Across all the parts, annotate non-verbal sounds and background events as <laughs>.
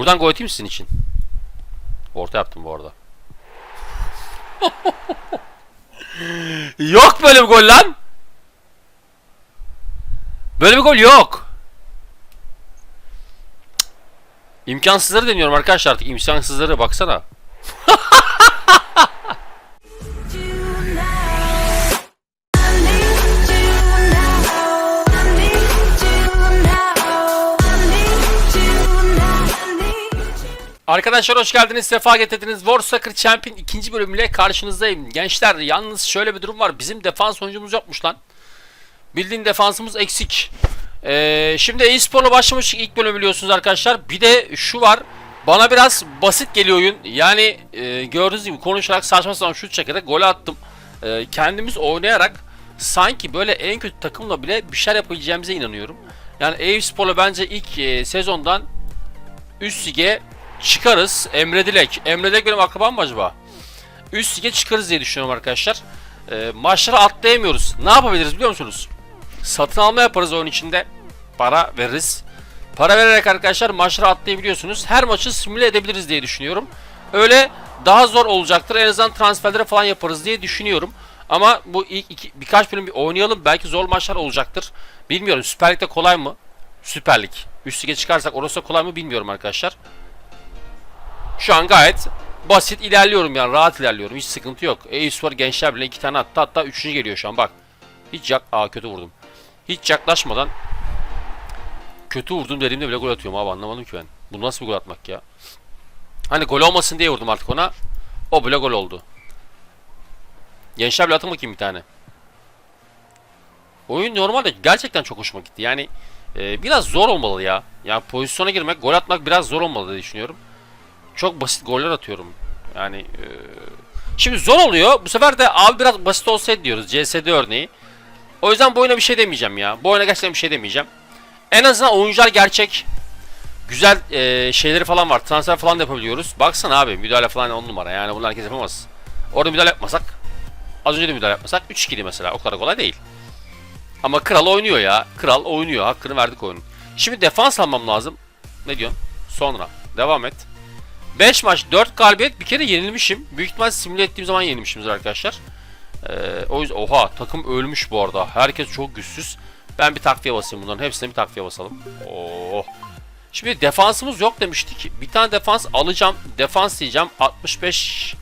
Buradan gol atayım sizin için? Orta yaptım bu arada. <laughs> yok böyle bir gol lan. Böyle bir gol yok. İmkansızları deniyorum arkadaşlar artık. İmkansızları baksana. Arkadaşlar hoş geldiniz. Sefa getirdiniz. War Soccer Champion ikinci bölümüyle karşınızdayım. Gençler yalnız şöyle bir durum var. Bizim defans oyuncumuz yokmuş lan. Bildiğin defansımız eksik. Ee, şimdi e-sporla başlamış ilk bölüm biliyorsunuz arkadaşlar. Bir de şu var. Bana biraz basit geliyor oyun. Yani e, gördüğünüz gibi konuşarak saçma sapan şut çekerek gol attım. E, kendimiz oynayarak sanki böyle en kötü takımla bile bir şeyler yapabileceğimize inanıyorum. Yani e-sporla bence ilk e, sezondan üst lige çıkarız. Emre Dilek. Emre Dilek benim akrabam mı acaba? Üst lige çıkarız diye düşünüyorum arkadaşlar. E, maçlara atlayamıyoruz. Ne yapabiliriz biliyor musunuz? Satın alma yaparız oyun içinde. Para veririz. Para vererek arkadaşlar maçlara atlayabiliyorsunuz. Her maçı simüle edebiliriz diye düşünüyorum. Öyle daha zor olacaktır. En azından transferlere falan yaparız diye düşünüyorum. Ama bu ilk iki, birkaç bölüm bir oynayalım. Belki zor maçlar olacaktır. Bilmiyorum Süper Lig'de kolay mı? Süper Lig. Üst lige çıkarsak orası kolay mı bilmiyorum arkadaşlar. Şu an gayet basit ilerliyorum yani rahat ilerliyorum. Hiç sıkıntı yok. Eyüspor Gençler bile iki tane attı. Hatta üçüncü geliyor şu an bak. Hiç yak... Aa kötü vurdum. Hiç yaklaşmadan kötü vurdum dediğimde bile gol atıyorum abi anlamadım ki ben. Bu nasıl bir gol atmak ya? Hani gol olmasın diye vurdum artık ona. O bile gol oldu. Gençler bile atın bakayım bir tane. Oyun normalde gerçekten çok hoşuma gitti. Yani e, biraz zor olmalı ya. Yani pozisyona girmek, gol atmak biraz zor olmalı diye düşünüyorum. Çok basit goller atıyorum. Yani e, şimdi zor oluyor. Bu sefer de abi biraz basit olsaydı diyoruz. CSD örneği. O yüzden bu oyuna bir şey demeyeceğim ya. Bu oyuna gerçekten bir şey demeyeceğim. En azından oyuncular gerçek. Güzel e, şeyleri falan var. Transfer falan da yapabiliyoruz. Baksana abi müdahale falan on numara. Yani bunu herkes yapamaz. Orada müdahale yapmasak. Az önce de müdahale yapmasak 3 kili mesela. O kadar kolay değil. Ama kral oynuyor ya. Kral oynuyor. Hakkını verdik oyunun. Şimdi defans almam lazım. Ne diyorsun? Sonra. Devam et. 5 maç 4 galibiyet bir kere yenilmişim. Büyük ihtimal simüle ettiğim zaman yenilmişimdir arkadaşlar. Ee, o yüzden oha takım ölmüş bu arada. Herkes çok güçsüz. Ben bir takviye basayım bunların hepsine bir takviye basalım. Oh. Şimdi defansımız yok demiştik. Bir tane defans alacağım. Defans diyeceğim. 65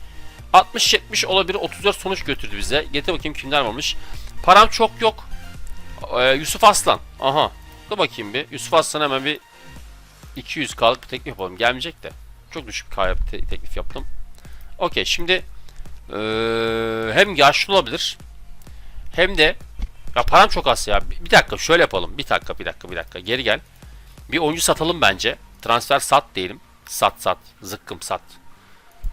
60-70 olabilir. 34 sonuç götürdü bize. Getir bakayım kimler varmış. Param çok yok. Ee, Yusuf Aslan. Aha. Dur bakayım bir. Yusuf Aslan hemen bir 200 kalıp bir teklif yapalım. Gelmeyecek de. Çok düşük bir te- teklif yaptım. Okey şimdi ee, hem yaşlı olabilir hem de ya param çok az ya. Bir, dakika şöyle yapalım. Bir dakika bir dakika bir dakika. Geri gel. Bir oyuncu satalım bence. Transfer sat diyelim. Sat sat. Zıkkım sat.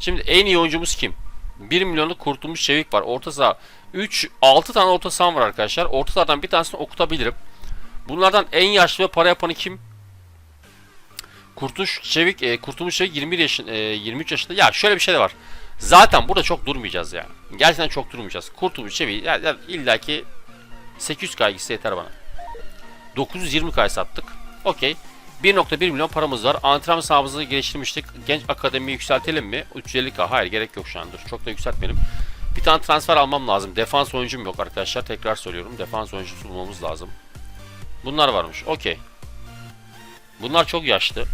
Şimdi en iyi oyuncumuz kim? 1 milyonluk kurtulmuş çevik var. Orta saha 3 6 tane orta saha var arkadaşlar. Orta bir tanesini okutabilirim. Bunlardan en yaşlı ve para yapanı kim? Kurtuluş Çevik, e, Kurtulmuş Çevik 21 yaşın, e, 23 yaşında. Ya şöyle bir şey de var. Zaten burada çok durmayacağız yani. Gerçekten çok durmayacağız. Kurtulmuş Çevik ya, ya illaki 800 kaygısı yeter bana. 920 kay sattık. Okey. 1.1 milyon paramız var. Antrenman sahamızı geliştirmiştik. Genç akademiyi yükseltelim mi? 350k. Hayır gerek yok şu an. Dur. Çok da yükseltmeyelim. Bir tane transfer almam lazım. Defans oyuncum yok arkadaşlar. Tekrar söylüyorum. Defans oyuncusu bulmamız lazım. Bunlar varmış. Okey. Bunlar çok yaşlı.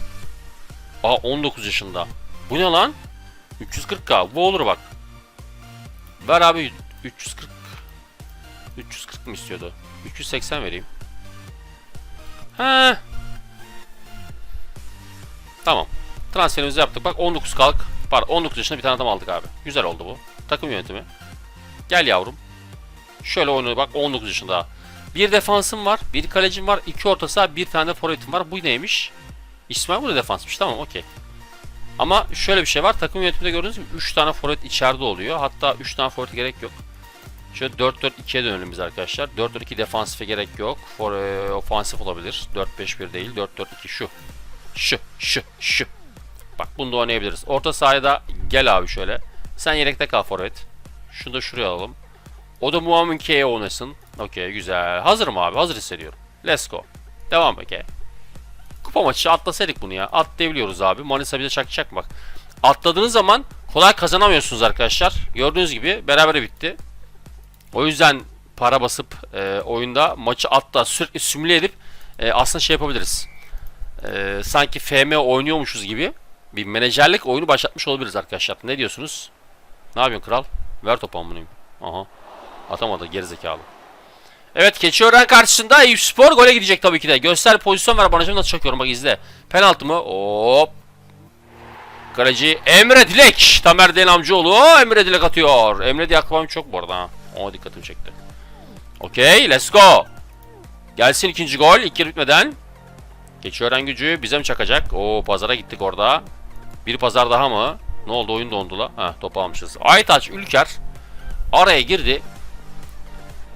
Aa 19 yaşında. Bu ne lan? 340k. Bu olur bak. Ver abi 340. 340 mı istiyordu? 380 vereyim. He. Tamam. Transferimizi yaptık. Bak 19 kalk. Var 19 yaşında bir tane adam aldık abi. Güzel oldu bu. Takım yönetimi. Gel yavrum. Şöyle oynuyor bak 19 yaşında. Bir defansım var, bir kalecim var, iki orta saha, bir tane forvetim var. Bu neymiş? İsmail bu da defansmış. Tamam okey. Ama şöyle bir şey var. Takım yönetiminde gördüğünüz gibi 3 tane forvet içeride oluyor. Hatta 3 tane forvet gerek yok. Şöyle 4-4-2'ye dönelim biz arkadaşlar. 4-4-2 defansife gerek yok. For, e, ofansif olabilir. 4-5-1 değil. 4-4-2 şu. Şu, şu, şu. Bak bunu da oynayabiliriz. Orta sahaya da gel abi şöyle. Sen yedekte kal forvet. Şunu da şuraya alalım. O da Muammin K'ye oynasın. Okey güzel. Hazırım abi. Hazır hissediyorum. Let's go. Devam okey. Kupa maçı atlasaydık bunu ya. Atlayabiliyoruz abi. Manisa bize çakacak bak. Atladığınız zaman kolay kazanamıyorsunuz arkadaşlar. Gördüğünüz gibi beraber bitti. O yüzden para basıp e, oyunda maçı atla sürekli simüle edip e, aslında şey yapabiliriz. E, sanki FM oynuyormuşuz gibi bir menajerlik oyunu başlatmış olabiliriz arkadaşlar. Ne diyorsunuz? Ne yapıyorsun kral? Ver topu amınıyım. Aha. Atamadı gerizekalı. Evet Keçiören karşısında Eyüp Spor gole gidecek tabii ki de. Göster pozisyon ver bana şimdi nasıl çakıyorum bak izle. Penaltı mı? Hop. Kaleci Emre Dilek. Tamer Den amcaoğlu. Emre Dilek atıyor. Emre diye aklım çok bu arada ha. O dikkatimi çekti. Okey let's go. Gelsin ikinci gol. İlk bitmeden. Keçiören gücü bize mi çakacak? Oo pazara gittik orada. Bir pazar daha mı? Ne oldu oyun dondu la. Heh topu almışız. Aytaç Ülker araya girdi.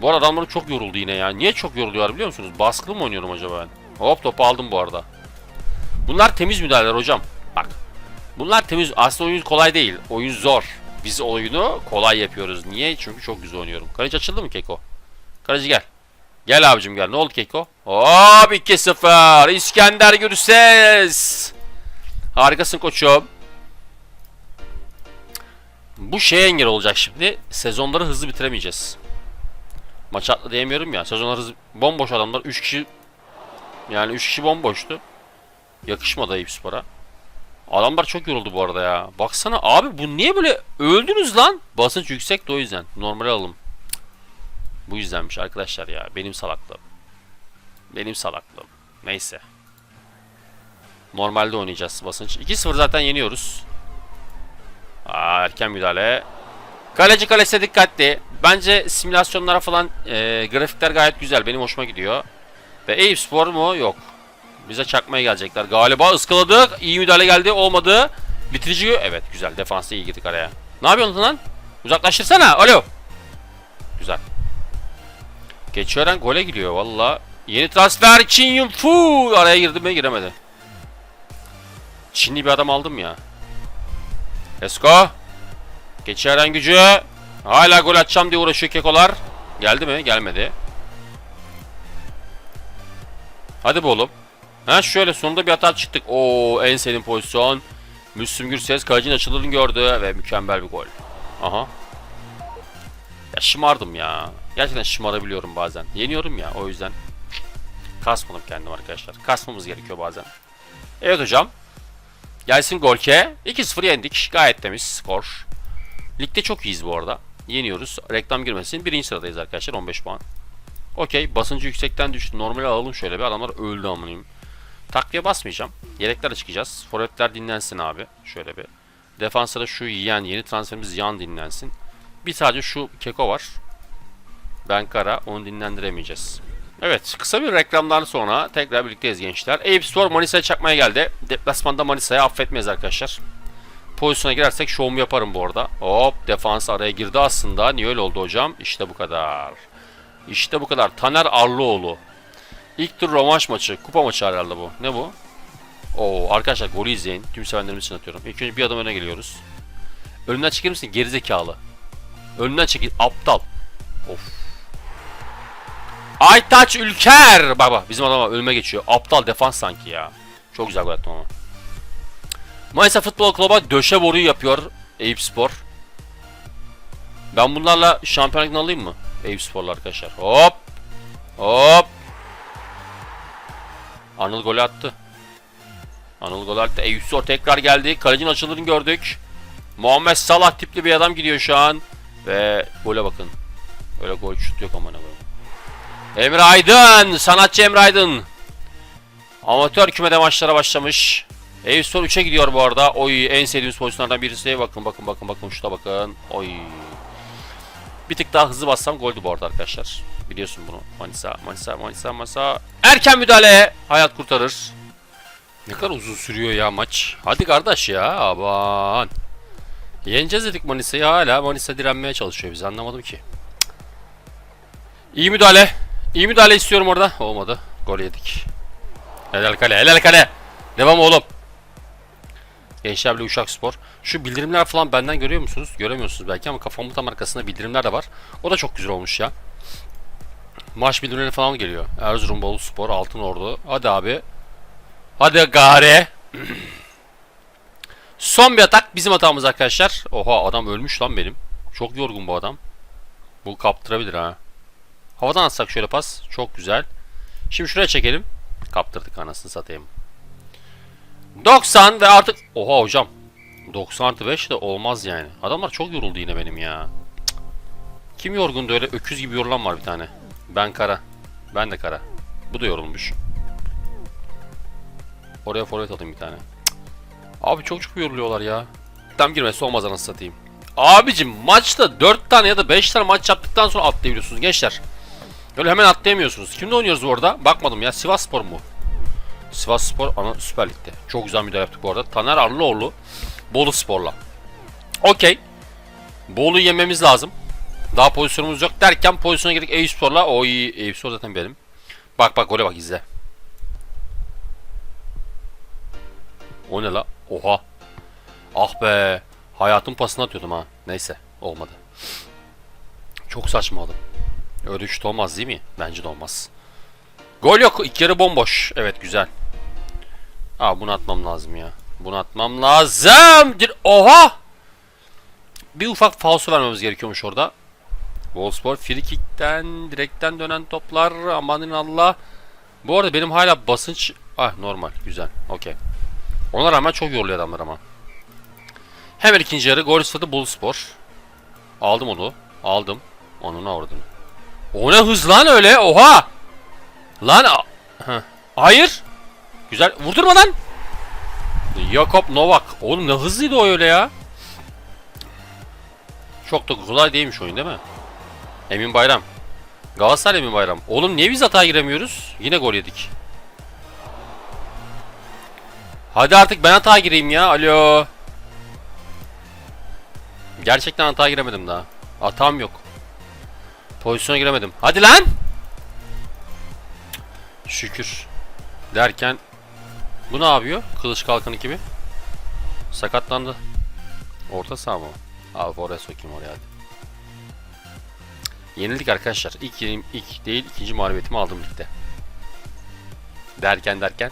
Bu arada adamlar çok yoruldu yine ya. Niye çok yoruluyorlar biliyor musunuz? Baskılı mı oynuyorum acaba ben? Hop topu aldım bu arada. Bunlar temiz müdahaleler hocam. Bak. Bunlar temiz. Aslında oyun kolay değil. Oyun zor. Biz oyunu kolay yapıyoruz. Niye? Çünkü çok güzel oynuyorum. Kaleci açıldı mı Keko? Kaleci gel. Gel abicim gel. Ne oldu Keko? Hop 2-0. İskender Gürses. Harikasın koçum. Bu şeye engel olacak şimdi. Sezonları hızlı bitiremeyeceğiz. Maç atla diyemiyorum ya. Sezonlar hızlı... Bomboş adamlar. 3 kişi... Yani 3 kişi bomboştu. Yakışmadı Eyüp Spor'a. Adamlar çok yoruldu bu arada ya. Baksana abi bu niye böyle öldünüz lan? Basınç yüksek de o yüzden. Normal alalım. Bu yüzdenmiş arkadaşlar ya. Benim salaklığım. Benim salaklığım. Neyse. Normalde oynayacağız basınç. 2-0 zaten yeniyoruz. Aa, erken müdahale. Kaleci kalesine dikkatli. Bence simülasyonlara falan e, grafikler gayet güzel. Benim hoşuma gidiyor. Ve Eyüp Spor mu? Yok. Bize çakmaya gelecekler. Galiba ıskaladık. İyi müdahale geldi. Olmadı. Bitirici. Evet güzel. Defansta iyi girdik araya. Ne yapıyorsun lan? Uzaklaştırsana. Alo. Güzel. Geçiören gole gidiyor valla. Yeni transfer Çin Yunfu. Araya girdi mi? Giremedi. Çinli bir adam aldım ya. Esko. Geçiören gücü. Hala gol atacağım diye uğraşıyor kekolar. Geldi mi? Gelmedi. Hadi be oğlum. Ha şöyle sonunda bir hata çıktık. Oo en sevdiğim pozisyon. Müslüm Gürses kalecinin açıldığını gördü ve mükemmel bir gol. Aha. Ya şımardım ya. Gerçekten şımarabiliyorum bazen. Yeniyorum ya o yüzden. Kasmadım kendim arkadaşlar. Kasmamız gerekiyor bazen. Evet hocam. Gelsin Golke. 2-0 yendik. Gayet temiz skor. Ligde çok iyiyiz bu arada. Yeniyoruz. Reklam girmesin. Birinci sıradayız arkadaşlar. 15 puan. Okey. Basıncı yüksekten düştü. Normal alalım şöyle bir. Adamlar öldü amınıyım. Takviye basmayacağım. Yedeklerle çıkacağız. Forvetler dinlensin abi. Şöyle bir. Defansa da şu yiyen yeni transferimiz yan dinlensin. Bir sadece şu Keko var. Ben Kara. Onu dinlendiremeyeceğiz. Evet. Kısa bir reklamdan sonra tekrar birlikteyiz gençler. Eyüp Spor Manisa'ya çakmaya geldi. Deplasmanda Manisa'ya affetmeyiz arkadaşlar. Pozisyona girersek şovumu yaparım bu arada. Hop defans araya girdi aslında. Niye öyle oldu hocam? İşte bu kadar. İşte bu kadar. Taner Arlıoğlu. İlk tur rövanş maçı. Kupa maçı herhalde bu. Ne bu? Oo arkadaşlar golü izleyin. Tüm sevenlerimiz için atıyorum. İlk önce bir adım öne geliyoruz. Önünden çekilir misin? Gerizekalı. Önünden çekil. Aptal. Of. Aytaç Ülker. Bak bizim adama önüme geçiyor. Aptal defans sanki ya. Çok güzel gol attım ama. Manisa Futbol Club'a döşe boruyu yapıyor Eyüp Spor. Ben bunlarla şampiyonluk alayım mı? Eyüp Spor'la arkadaşlar. Hop. Hop. Anıl golü attı. Anıl golü attı. Eyüp Spor tekrar geldi. Kalecinin açıldığını gördük. Muhammed Salah tipli bir adam gidiyor şu an. Ve gole bakın. Öyle gol şut yok aman. Emre Aydın. Sanatçı Emre Aydın. Amatör kümede maçlara başlamış. Eyüp Spor 3'e gidiyor bu arada. Oy en sevdiğimiz pozisyonlardan birisi. Bakın bakın bakın bakın şuta bakın. Oy. Bir tık daha hızlı bassam goldü bu arada arkadaşlar. Biliyorsun bunu. Manisa, Manisa, Manisa, Manisa. Erken müdahale. Hayat kurtarır. Ne kadar uzun sürüyor ya maç. Hadi kardeş ya. Aman. Yeneceğiz dedik Manisa'yı. Hala Manisa direnmeye çalışıyor. Biz anlamadım ki. İyi müdahale. İyi müdahale istiyorum orada. Olmadı. Gol yedik. Helal kale. Helal kale. Devam oğlum. Gençler Birliği Uşak Spor. Şu bildirimler falan benden görüyor musunuz? Göremiyorsunuz belki ama kafamın tam arkasında bildirimler de var. O da çok güzel olmuş ya. Maç bildirimleri falan geliyor. Erzurum Bolu Spor, Altın Ordu. Hadi abi. Hadi gare. <clears throat> Son bir atak bizim hatamız arkadaşlar. Oha adam ölmüş lan benim. Çok yorgun bu adam. Bu kaptırabilir ha. Havadan atsak şöyle pas. Çok güzel. Şimdi şuraya çekelim. Kaptırdık anasını satayım. 90 ve artık... Oha hocam. 90 artı 5 de olmaz yani. Adamlar çok yoruldu yine benim ya. Kim yorgundu öyle öküz gibi yorulan var bir tane. Ben kara. Ben de kara. Bu da yorulmuş. Oraya forvet alayım bir tane. Abi çok çok yoruluyorlar ya. Tam girmesi olmaz anasını satayım. Abicim maçta 4 tane ya da 5 tane maç yaptıktan sonra atlayabiliyorsunuz gençler. Öyle hemen atlayamıyorsunuz. Kimle oynuyoruz bu arada? Bakmadım ya. Sivas Spor mu? Sivas Spor ana Süper Lig'de. Çok güzel müdahale yaptık bu arada. Taner Arlıoğlu Bolu Spor'la. Okey. Bolu'yu yememiz lazım. Daha pozisyonumuz yok derken pozisyona girdik Eyüp Spor'la. O iyi. Eyüp Spor zaten benim. Bak bak gole bak izle. O ne la? Oha. Ah be. Hayatın pasını atıyordum ha. Neyse. Olmadı. Çok saçmaladım. Öyle şut olmaz değil mi? Bence de olmaz. Gol yok. İlk yarı bomboş. Evet güzel. Aa bunu atmam lazım ya. Bunu atmam lazım. Oha! Bir ufak falso vermemiz gerekiyormuş orada. Wolfsburg free kickten, direkten dönen toplar. Amanın Allah. Bu arada benim hala basınç... Ah normal. Güzel. Okey. Ona rağmen çok yoruluyor adamlar ama. Hemen ikinci yarı gol sıfatı Boluspor. Aldım onu. Aldım. Onu ne ordunu. O ne hız lan öyle? Oha! Lan a- Heh. Hayır. Güzel. Vurdurma lan. Jakob Novak. Oğlum ne hızlıydı o öyle ya. Çok da kolay değilmiş oyun değil mi? Emin Bayram. Galatasaray Emin Bayram. Oğlum niye biz hata giremiyoruz? Yine gol yedik. Hadi artık ben hata gireyim ya. Alo. Gerçekten hata giremedim daha. Hatam yok. Pozisyona giremedim. Hadi lan! Şükür. Derken bu ne yapıyor? Kılıç kalkan gibi. Sakatlandı. Orta saha mı? Abi oraya sokayım oraya hadi. Yenildik arkadaşlar. İlk, ilk değil ikinci mağlubiyetimi aldım ligde. Derken derken.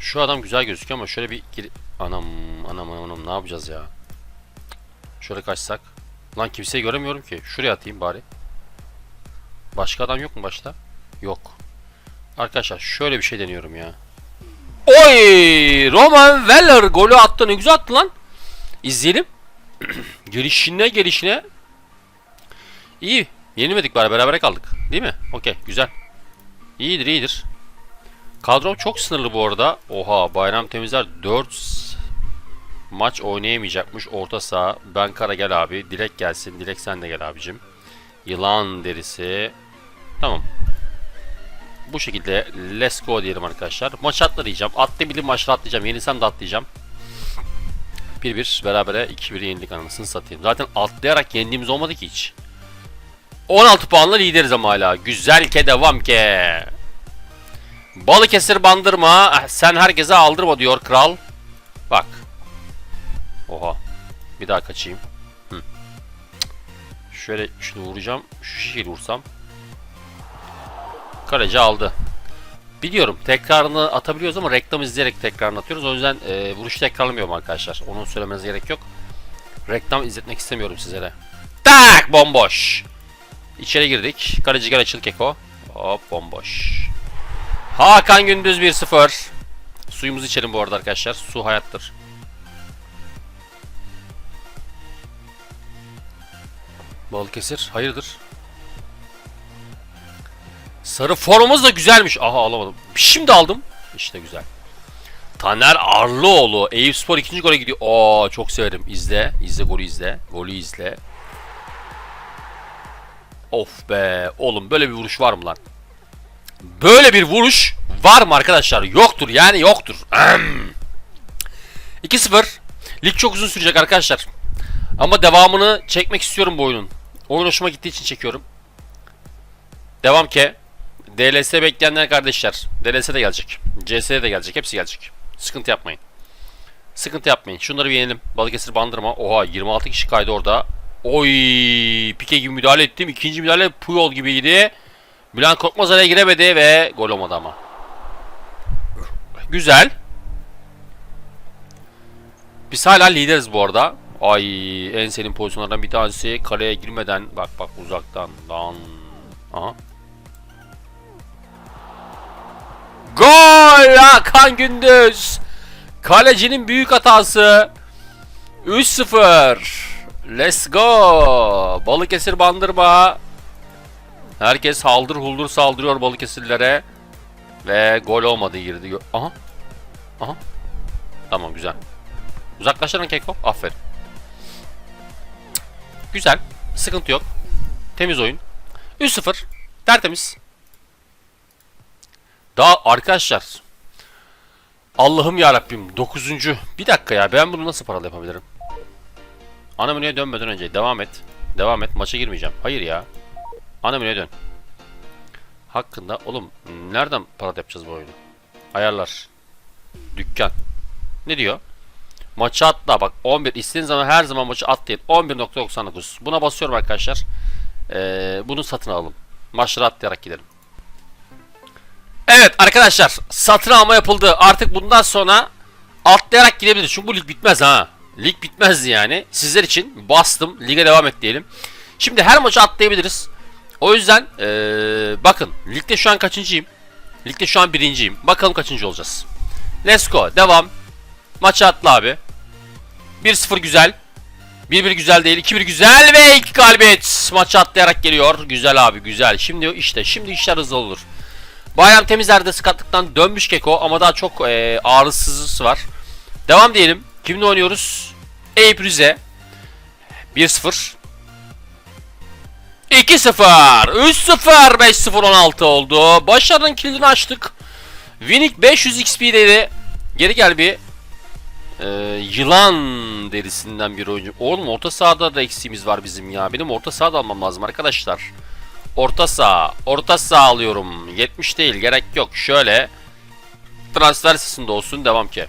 Şu adam güzel gözüküyor ama şöyle bir gir... Anam anam anam ne yapacağız ya? Şöyle kaçsak. Lan kimseyi göremiyorum ki. Şuraya atayım bari. Başka adam yok mu başta? Yok. Arkadaşlar şöyle bir şey deniyorum ya. Oy! Roman Weller golü attı. Ne güzel attı lan. İzleyelim. <clears throat> gelişine gelişine. İyi. Yenilmedik bari beraber kaldık. Değil mi? Okey güzel. İyidir iyidir. Kadrom çok sınırlı bu arada. Oha Bayram Temizler 4 maç oynayamayacakmış orta saha. Ben Kara gel abi. Dilek gelsin. Dilek sen de gel abicim. Yılan derisi. Tamam. Bu şekilde let's go diyelim arkadaşlar. Maç atlayacağım. Atlayabilirim maçta atlayacağım. Yenisem de atlayacağım. 1-1 berabere 2-1 yenildik anasını satayım. Zaten atlayarak yendiğimiz olmadı ki hiç. 16 puanla lideriz ama hala. Güzel ke devam ke. Balıkesir bandırma. Ah, Sen herkese aldırma diyor kral. Bak. Oha. Bir daha kaçayım. Hı. Şöyle şunu vuracağım. Şu şekilde vursam. Kaleci aldı. Biliyorum tekrarını atabiliyoruz ama reklam izleyerek tekrarını atıyoruz. O yüzden e, vuruşu tekrarlamıyorum arkadaşlar. Onu söylemenize gerek yok. Reklam izletmek istemiyorum sizlere. Tak bomboş. İçeri girdik. Kaleci gel açıl keko. Hop bomboş. Hakan Gündüz 1-0. Suyumuzu içelim bu arada arkadaşlar. Su hayattır. Balıkesir hayırdır? Sarı formumuz da güzelmiş. Aha alamadım. Şimdi aldım. İşte güzel. Taner Arlıoğlu. Eyüp Spor ikinci gole gidiyor. Aa çok severim. İzle. İzle golü izle. Golü izle. Of be. Oğlum böyle bir vuruş var mı lan? Böyle bir vuruş var mı arkadaşlar? Yoktur yani yoktur. Ahem. 2-0. Lig çok uzun sürecek arkadaşlar. Ama devamını çekmek istiyorum bu oyunun. Oyun hoşuma gittiği için çekiyorum. Devam ke. DLS bekleyenler kardeşler. DLS de gelecek. CS de gelecek. Hepsi gelecek. Sıkıntı yapmayın. Sıkıntı yapmayın. Şunları bir yenelim. Balıkesir bandırma. Oha 26 kişi kaydı orada. Oy pike gibi müdahale ettim. İkinci müdahale Puyol gibiydi. Bülent Korkmaz araya giremedi ve gol olmadı ama. Güzel. Biz hala lideriz bu arada. Ay en senin pozisyonlardan bir tanesi kaleye girmeden bak bak uzaktan lan. Aha. Gol Hakan Gündüz. Kalecinin büyük hatası. 3-0. Let's go. Balıkesir Bandırma. Herkes haldır huldur saldırıyor Balıkesirlilere. Ve gol olmadı girdi. Aha. Aha. Tamam güzel. Uzaklaştırın Keko. Aferin. Güzel. Sıkıntı yok. Temiz oyun. 3-0. Tertemiz. Daha arkadaşlar. Allah'ım ya Rabbim 9. Bir dakika ya ben bunu nasıl paralı yapabilirim? Ana menüye dönmeden önce devam et. Devam et. Maça girmeyeceğim. Hayır ya. Ana menüye dön. Hakkında oğlum nereden paralı yapacağız bu oyunu? Ayarlar. Dükkan. Ne diyor? Maçı atla bak 11 istediğin zaman her zaman maçı atlayın 11.99 buna basıyorum arkadaşlar ee, bunu satın alalım maçları atlayarak gidelim Evet arkadaşlar satın alma yapıldı artık bundan sonra atlayarak gidebiliriz çünkü bu lig bitmez ha lig bitmez yani sizler için bastım lige devam et diyelim şimdi her maçı atlayabiliriz o yüzden ee, bakın ligde şu an kaçıncıyım ligde şu an birinciyim bakalım kaçıncı olacağız Let's go devam Maçı atla abi. 1-0 güzel. 1-1 güzel değil. 2-1 güzel ve 2 galibiyet. Maçı atlayarak geliyor. Güzel abi güzel. Şimdi işte şimdi işler hızlı olur. Bayram Temizler'de sakatlıktan dönmüş Keko ama daha çok e, ağrısızlısı var. Devam diyelim. Kimle oynuyoruz? Eyüp Rize. 1-0. 2-0. 3-0. 5-0 16 oldu. Başarının kilidini açtık. Winning 500 XP dedi. Geri gel bir. Ee, yılan derisinden bir oyuncu. Oğlum orta sahada da eksiğimiz var bizim ya. Benim orta sahada almam lazım arkadaşlar. Orta saha. Orta saha alıyorum. 70 değil gerek yok. Şöyle. Transfer sesinde olsun. Devam ki.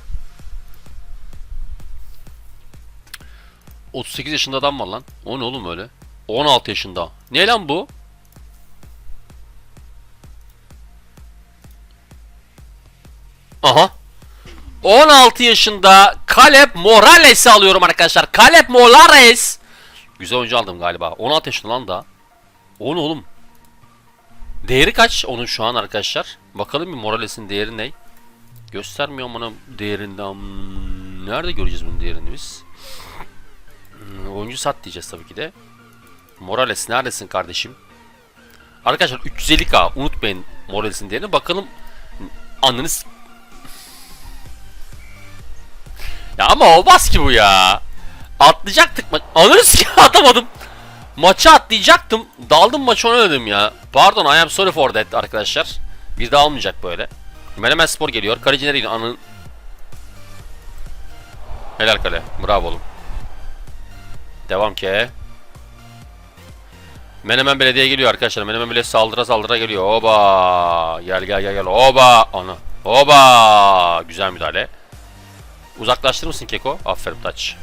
38 yaşında adam var lan. O ne oğlum öyle? 16 yaşında. Ne lan bu? Aha. 16 yaşında Caleb Morales'i alıyorum arkadaşlar. Caleb Morales. Güzel oyuncu aldım galiba. 16 yaşında lan da. O ne oğlum? Değeri kaç onun şu an arkadaşlar? Bakalım bir Morales'in değeri ne? Göstermiyor bana değerinden. Hmm, Nerede göreceğiz bunun değerini biz? Hmm, Oyuncu sat diyeceğiz tabii ki de. Morales neredesin kardeşim? Arkadaşlar 350k unutmayın Morales'in değerini. Bakalım anınız Ya ama olmaz ki bu ya. Atlayacaktık maç. Alırız ki atamadım. Maçı atlayacaktım. Daldım maçı oynadım ya. Pardon I am sorry for that arkadaşlar. Bir daha olmayacak böyle. Menemen Spor geliyor. Kaleci nereye? Anın... Helal kale. Bravo oğlum. Devam ki. Menemen Belediye geliyor arkadaşlar. Menemen Belediye saldıra saldıra geliyor. Oba! Gel gel gel gel. Oba! Ana. Oba! Güzel müdahale. Uzaklaştırır mısın Keko? Aferin taç.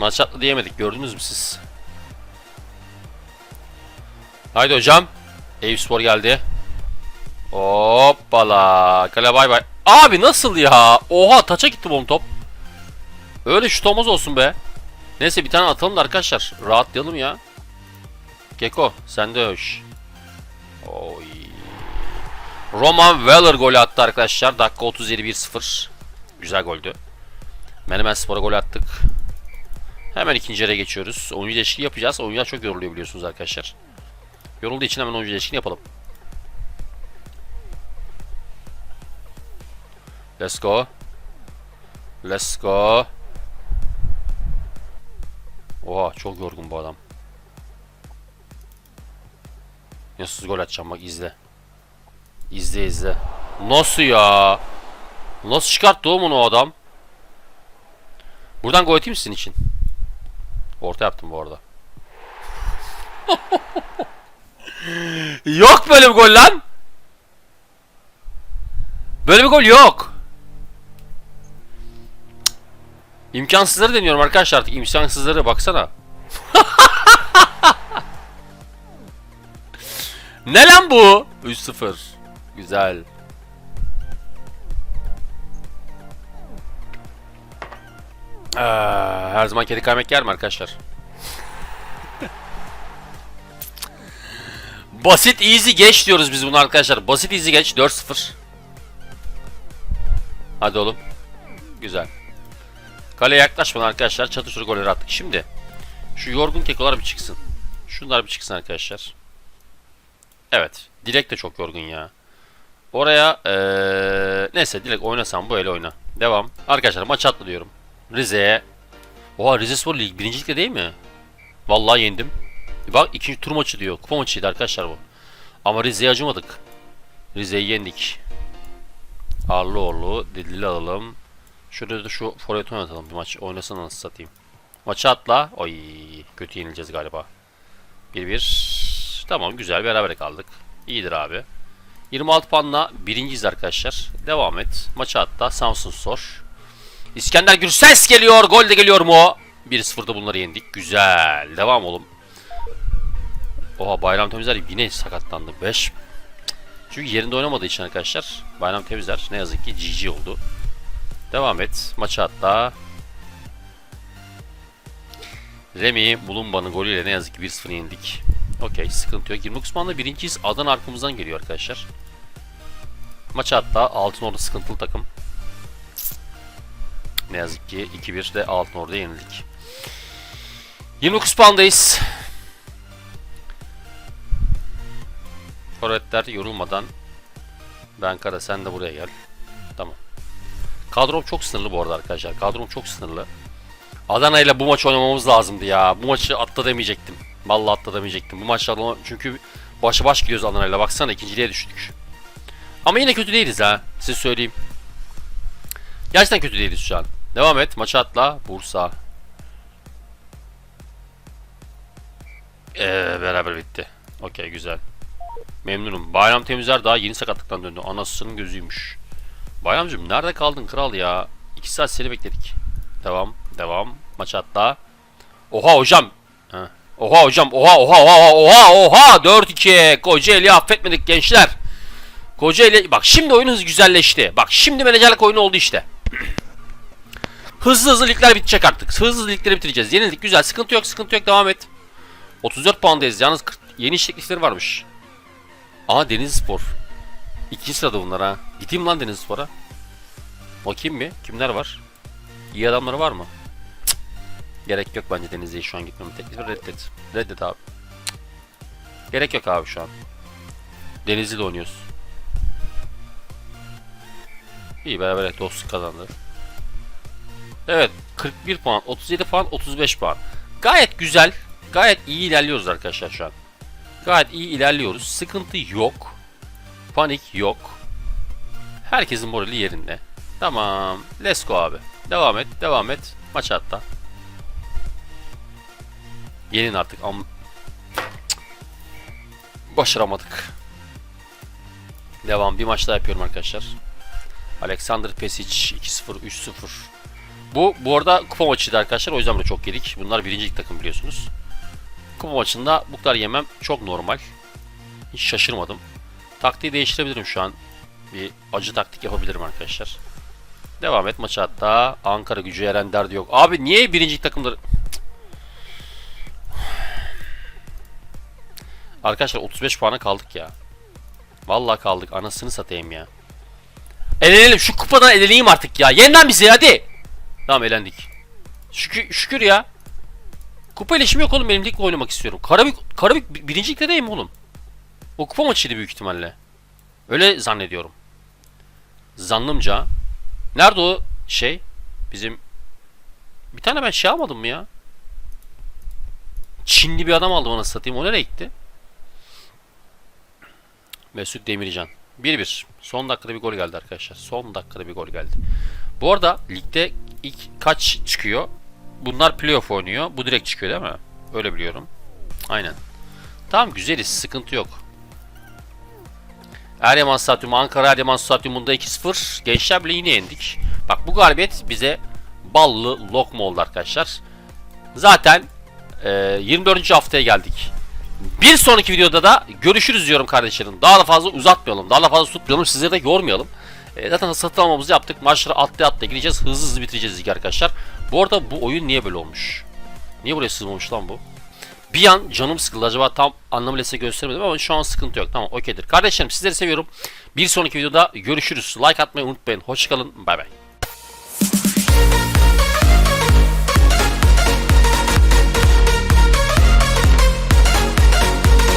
Maç atlı diyemedik gördünüz mü siz? Haydi hocam. Eyüp geldi. Hoppala. Kale bay bay. Abi nasıl ya? Oha taça gitti bu top. Öyle şu tomuz olsun be. Neyse bir tane atalım da arkadaşlar. Rahatlayalım ya. Keko sen de hoş. Oy. Roman Weller golü attı arkadaşlar. Dakika 37 1-0. Güzel goldü. Menemen Spor'a gol attık. Hemen ikinci yere geçiyoruz. Oyuncu değişikliği yapacağız. Oyuncular çok yoruluyor biliyorsunuz arkadaşlar. Yorulduğu için hemen oyuncu değişikliği yapalım. Let's go. Let's go. Oha çok yorgun bu adam. Nasıl gol atacağım bak izle. İzle izle. Nasıl ya? Nasıl çıkarttı oğlum onu o adam? Buradan gol atayım sizin için. Orta yaptım bu arada. <laughs> yok böyle bir gol lan. Böyle bir gol yok. İmkansızları deniyorum arkadaşlar artık. İmkansızları baksana. <laughs> ne lan bu? 3-0. Güzel. Aa, her zaman kedi kaymak yer mi arkadaşlar? Basit easy geç diyoruz biz bunu arkadaşlar. Basit easy geç 4-0. Hadi oğlum. Güzel. Kaleye yaklaşmadan arkadaşlar çatışır golleri attık. Şimdi şu yorgun kekolar bir çıksın. Şunlar bir çıksın arkadaşlar. Evet. Dilek de çok yorgun ya. Oraya ee, neyse Dilek oynasam bu ele oyna. Devam. Arkadaşlar maç atlı diyorum. Rize'ye. Oha Rize Spor Lig birincilikte değil mi? Vallahi yendim. Bak ikinci tur maçı diyor. Kupa maçıydı arkadaşlar bu. Ama Rize'ye acımadık. Rize'yi yendik. Arlıoğlu, Dilli alalım. Şurada da şu forvet oynatalım bir maç. Oynasın nasıl satayım. Maçı atla. Oy kötü yenileceğiz galiba. 1-1. Tamam güzel beraber kaldık. İyidir abi. 26 puanla birinciyiz arkadaşlar. Devam et. Maçı atla. Samsun Spor. İskender Gürses geliyor. Gol de geliyor mu? 1-0'da bunları yendik. Güzel. Devam oğlum. Oha Bayram Temizler yine sakatlandı. 5. Çünkü yerinde oynamadığı için arkadaşlar. Bayram Temizler ne yazık ki GG oldu. Devam et. Maçı atla. Remy Bulumba'nın golüyle ne yazık ki 1-0 yendik. Okey sıkıntı yok. 29 puanla birinciyiz. Adan arkamızdan geliyor arkadaşlar. Maçı atla. Altın orada sıkıntılı takım. Ne yazık ki 2-1 de Altın orada yenildik. 29 puandayız. Forvetler yorulmadan Benkara sen de buraya gel. Tamam. Kadrom çok sınırlı bu arada arkadaşlar. Kadrom çok sınırlı. Adana ile bu maç oynamamız lazımdı ya. Bu maçı atla demeyecektim. Vallahi atla demeyecektim. Bu maçlarla çünkü başa baş gidiyoruz Adana ile. Baksana ikinciliğe düştük. Ama yine kötü değiliz ha. Size söyleyeyim. Gerçekten kötü değiliz şu an. Devam et. Maçı atla. Bursa. Ee, beraber bitti. Okey güzel. Memnunum. Bayram Temizler daha yeni sakatlıktan döndü. Anasının gözüymüş. Bayramcığım nerede kaldın kral ya? 2 saat seni bekledik. Devam. Devam. Maç atla. Oha hocam. Ha. Oha hocam. Oha oha oha oha oha. 4-2. Kocaeli affetmedik gençler. Kocaeli bak şimdi oyun hızı güzelleşti. Bak şimdi menajerlik oyunu oldu işte. <clears throat> hızlı hızlı ligler bitecek artık. Hızlı hızlı ligleri bitireceğiz. Yenildik güzel. Sıkıntı yok sıkıntı yok devam et. 34 puandayız. Yalnız 40 yeni iş teklifleri varmış. Aa Deniz Spor. İkinci sırada bunlar ha. Gideyim lan Deniz Spor'a. Bakayım bir. Kimler var? İyi adamları var mı? Cık. Gerek yok bence Denizli'ye şu an gitmem. Teklifi reddet. Reddet abi. Cık. Gerek yok abi şu an. Denizli'de oynuyoruz. İyi beraber dostluk kazandı. Evet 41 puan, 37 puan, 35 puan. Gayet güzel. Gayet iyi ilerliyoruz arkadaşlar şu an. Gayet iyi ilerliyoruz. Sıkıntı yok. Panik yok. Herkesin morali yerinde. Tamam. Let's go abi. Devam et. Devam et. Maç hatta. Yenin artık. Am Başaramadık. Devam. Bir maç daha yapıyorum arkadaşlar. Alexander Pesic 2-0 3-0. Bu bu arada kupa maçıydı arkadaşlar. O yüzden böyle çok yedik. Bunlar birincilik takım biliyorsunuz. Kupa maçında bu kadar yemem çok normal. Hiç şaşırmadım. Taktiği değiştirebilirim şu an. Bir acı taktik yapabilirim arkadaşlar. Devam et maça hatta. Ankara gücü Eren derdi yok. Abi niye birinci takımları... Arkadaşlar 35 puana kaldık ya. Vallahi kaldık. Anasını satayım ya. Elenelim. Şu kupadan eleneyim artık ya. Yeniden bizi hadi. Tamam elendik. Şükür, şükür ya. Kupa ile işim yok oğlum. Benim ligle oynamak istiyorum. Karabük, Karabük bi- birinci ligde değil mi oğlum? O kupa maçıydı büyük ihtimalle. Öyle zannediyorum. Zannımca. Nerede o şey? Bizim bir tane ben şey almadım mı ya? Çinli bir adam aldım ona satayım. O nereye gitti? Mesut Demircan. 1-1. Son dakikada bir gol geldi arkadaşlar. Son dakikada bir gol geldi. Bu arada ligde ilk kaç çıkıyor? Bunlar playoff oynuyor. Bu direkt çıkıyor değil mi? Öyle biliyorum. Aynen. Tamam güzeliz. Sıkıntı yok. Eryaman Stadyumu, Ankara Eryaman Stadyumunda 2-0. Gençler bile yine yendik. Bak bu galibiyet bize ballı lokma oldu arkadaşlar. Zaten e, 24. haftaya geldik. Bir sonraki videoda da görüşürüz diyorum kardeşlerim. Daha da fazla uzatmayalım. Daha da fazla tutmayalım. Sizleri de yormayalım. E, zaten satın almamızı yaptık. Maçları atlı atlı gideceğiz. Hızlı hızlı bitireceğiz ligi arkadaşlar. Bu arada bu oyun niye böyle olmuş? Niye buraya sızmamış lan bu? Bir an canım sıkıldı. Acaba tam anlamıyla size gösteremedim ama şu an sıkıntı yok. Tamam okeydir. Kardeşlerim sizleri seviyorum. Bir sonraki videoda görüşürüz. Like atmayı unutmayın. Hoşçakalın. Bay bay.